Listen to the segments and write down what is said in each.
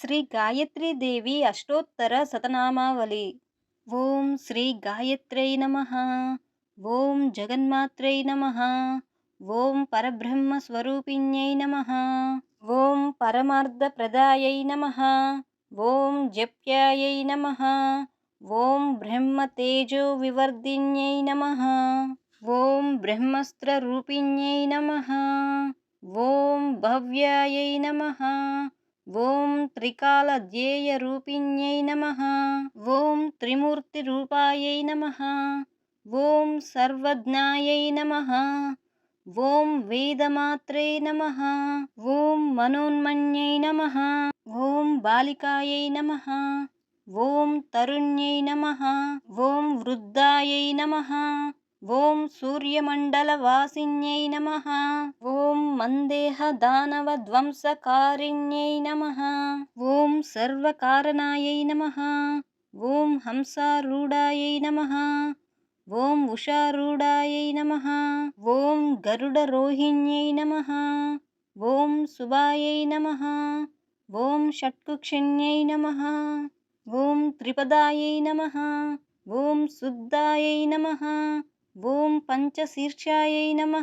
శ్రీ గాయత్రీ దేవి అష్టోత్తర సతనామావళి. ఓం శ్రీ గాయత్రై నమ. ఓం జగన్మాత్రై నమ. ఓం పరబ్రహ్మ స్వరూపిణ్యై నమ. ఓం పరమార్థప్రదాయై నమ. ఓం జప్యాయై నమ. ఓం బ్రహ్మతేజో వివర్ధిన్యై నమ. ఓం బ్రహ్మస్త్రరూపిణ్యై నమ. ఓం భవ్యాయై నమ. ఓం త్రికాల ధ్యేయ రూపిణ్యై నమ. ఓం త్రిమూర్తి రూపాయై నమ. ఓం సర్వజ్ఞాయై నమ. ఓం వేదమాత్రే నమ. ఓం మనోన్మణ్యై నమ. ఓం బాలికాయై నమ. ఓం తరుణ్యై నమ. ఓం వృద్ధాయై నమ. ఓం సూర్యమండలవాసిన్యై నమ. ఓం మందేహ దానవ ధ్వంసకారిణ్యై నమ. ఓం సర్వకారణాయై నమ. ఓం హంసారూఢాయై నమ. ఓం ఉషారూఢాయై నమ. ఓం గరుడరోహిణ్యై నమ. ఓం శుభాయై నమ. ఓం షట్కుక్షిణ్యై నమ. ఓం త్రిపదాయై నమ. ఓం శుద్ధాయై నమ. ఓం పంచశీర్షాయై నమ.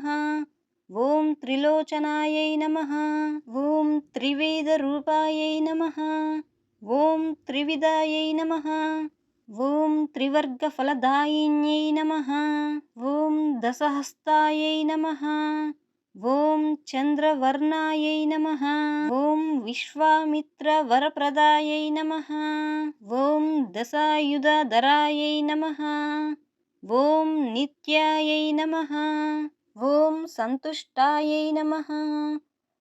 ఓం త్రిలోచనాయై నమ. ఓం త్రివేదరూపాయై నమ. ఓం త్రివిధాయై నమ. ఓం త్రివర్గఫలదాయిన్యై నమ. ఓం దశహస్తాయై నమ. ఓం చంద్రవర్ణాయై నమ. ఓం విశ్వామిత్రవరప్రదాయై నమ. ఓం దశాయుధధరాయై నమ. ఓం నిత్యాయై నమ. ఓం సంతుష్టాయై నమ.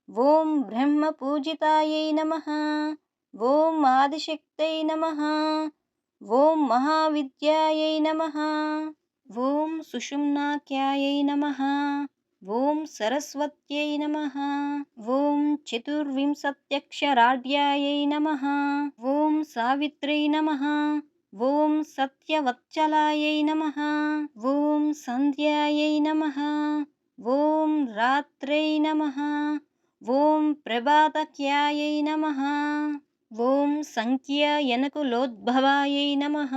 ఓం బ్రహ్మ పూజితాయై నమ. ఓం ఆదిశక్తై నమ. ఓం మహావిద్యాయై నమ. ఓం సుషుమ్నాఖ్యాయై నమ. ఓం సరస్వత్యై నమ. ఓం చతుర్వింశత్యక్షరాఢ్యాయై నమ. ఓం సావిత్రై నమ. ॐ सत्यवत्सलायै नमः। ॐ सन्ध्यायै नमः। ॐ रात्र्यै नमः। ॐ प्रभातक्याय नमः। ॐ संख्ययनकुलोद्भवाय नमः।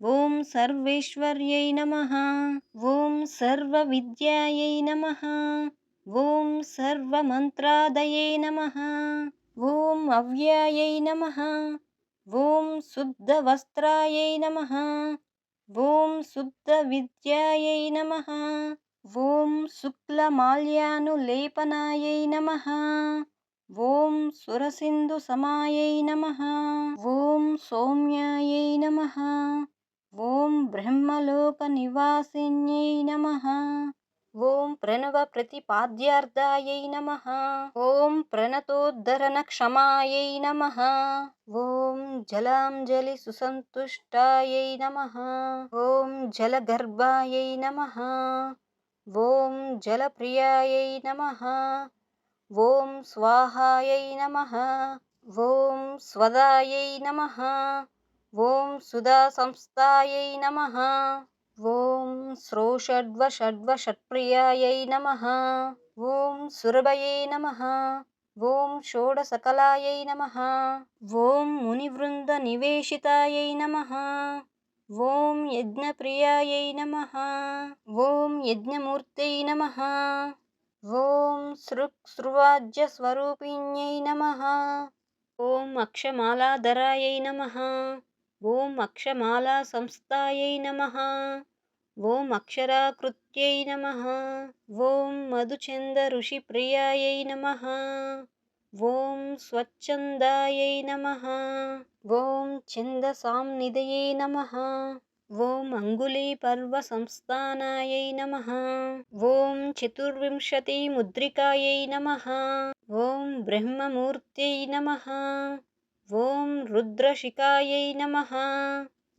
ॐ सर्वेश्वर्यै नमः। ॐ सर्वविद्यायै नमः। ॐ सर्वमन्त्रादये नमः। ॐ अव्यायै नमः। ఓం శుద్ధవస్త్రాయై నమ. ఓం శుద్ధవిద్యాయై నమ. ఓం శుక్లమాల్యానులేపనాయై నమ. ఓం సురసింధు సమాయై నమ. ఓం సౌమ్యాయై నమ. ఓం బ్రహ్మలోక నివాసిన్యై నమ. ఓం ప్రణవ ప్రతిపాద్యార్థాయై నమ. ఓం ప్రణతోద్ధరణ క్షమాయై నమ. ఓం జలాంజలి సుసంతుష్టాయై నమ. ఓం జలగర్భాయై నమ. ఓం జలప్రియాయై నమ. ఓం స్వాహాయై నమ. ఓం స్వదాయై నమ. ఓం సుధా సంస్థాయై నమ. ఓం శ్రోషడ్వ షడ్వ షట్ప్రియాయై నమ. ఓం సురభయై నమ. ఓం షోడసకలాయై నమ. ఓం మునివృంద నివేశితాయై నమ. ఓం యజ్ఞప్రియాయై నమ. ఓం యజ్ఞమూర్తై నమ. ఓం సృక్సృవాజ్యస్వరూపిణ్యై నమ. ఓం అక్షమాలాధరాయై నమ. ఓం అక్షమాలా సంస్థాయై నమ. ఓం అక్షరాకృత్యై నమ. ఓం మధుచంద ఋషి ప్రియాయై నమ. ఓం స్వచ్ఛందాయై నమ. ఓం ఛందసాంనిధయై నమ. ఓం అంగుళీపర్వసంస్థానాయై నమ. ఓం చతుర్వింశతి ముద్రికాయై నమ. ఓం బ్రహ్మమూర్త్యై నమ. ఓం రుద్రశిఖాయై నమ.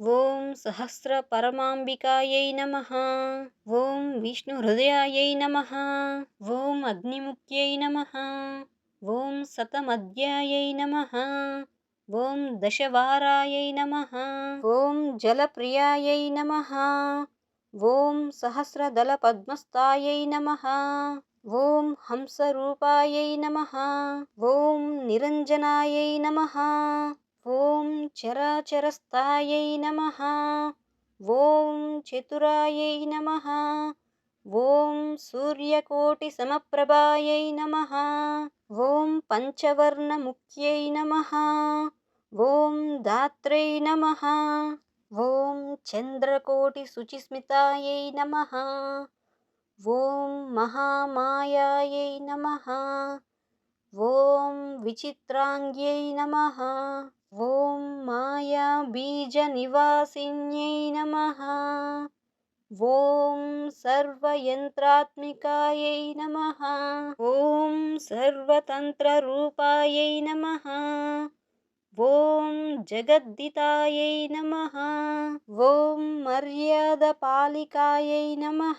ఓం సహస్ర పరమాంబికాయై నమ. ఓం విష్ణుహృదయాయై నమ. ఓం అగ్నిముఖ్యై నమ. ఓం శతమధ్యాయై నమ. ఓం దశవారాయై నమ. ఓం జలప్రియాయై నమ. ఓం సహస్రదళపద్మస్థాయై నమ. ఓం హంసరూపాయై నమ. ఓం నిరంజనాయై నమ. ఓం చరాచరస్థాయై నమ. ఓం చతురాయై నమ. ఓం సూర్యకోటి సమప్రభాయై నమ. ఓం పంచవర్ణముఖ్యై నమ. ఓం దాత్రై నమ. ఓం చంద్రకోటి శుచిస్మితాయై నమ. ఓం మహామాయాయై నమ. ఓం విచిత్రాంగ్యై నమ. ఓం మాయా బీజ నివాసిన్యై నమ. ఓం సర్వయంత్రాత్మికాయై నమ. ఓం సర్వతంత్రరూపాయై నమ. ఓం జగద్దితాయై నమ. ఓం మర్యాదపాలికాయై నమ.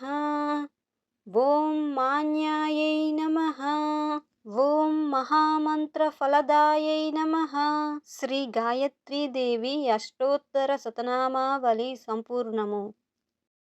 ఓం మాన్యాయై నమ. ఓం మహామంత్రఫలదాయై నమ. శ్రీ గాయత్రీదేవి అష్టోత్తర శతనామావళి సంపూర్ణము.